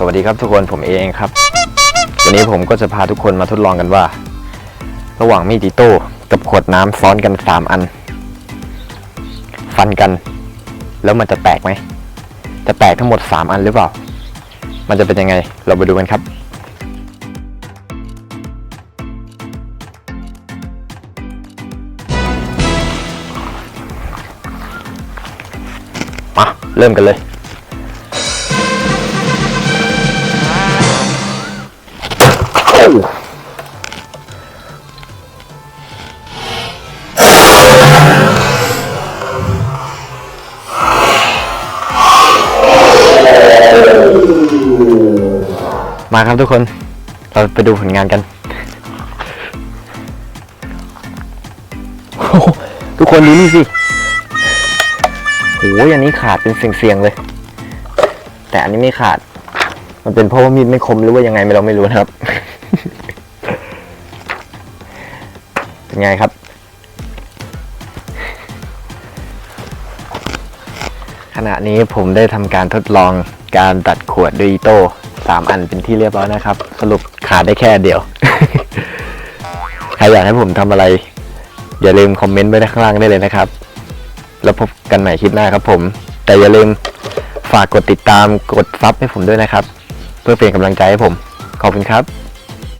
สวัสดีครับทุกคนผมเองครับ วันนี้ผมก็จะพาทุกคนมาทดลองกันว่า ระหว่างมีดอิโต้กับขวดน้ำซ้อนกัน 3 อัน ฟันกัน แล้วมันจะแตกไหม จะแตกทั้งหมด 3 อันหรือเปล่า มันจะเป็นยังไงเราไปดูกันครับมาเริ่มกันเลย มาครับทุกคน เราไปดูผลงานกัน ทุกคนดูนี่สิโอ้ยอันนี้ขาดเป็นเสียงๆเลย แต่อันนี้ไม่ขาด มันเป็นเพราะว่ามีดไม่คมหรือว่ายังไงไม่เราไม่รู้นะครับ เป็นไงครับ ขณะนี้ผมได้ทำการทดลองการตัดขวดด้วยอีโต้สามอันเป็นที่เรียบร้อยนะครับ สรุปขาดได้แค่เดียว ใครอยากให้ผมทำอะไร อย่าลืมคอมเมนต์ไว้ด้านข้างล่างได้เลยนะครับ แล้วพบกันใหม่คลิปหน้าครับผม แต่อย่าลืมฝากกดติดตามกดซับให้ผมด้วยนะครับ เพื่อเป็นกำลังใจให้ผม ขอบคุณครับ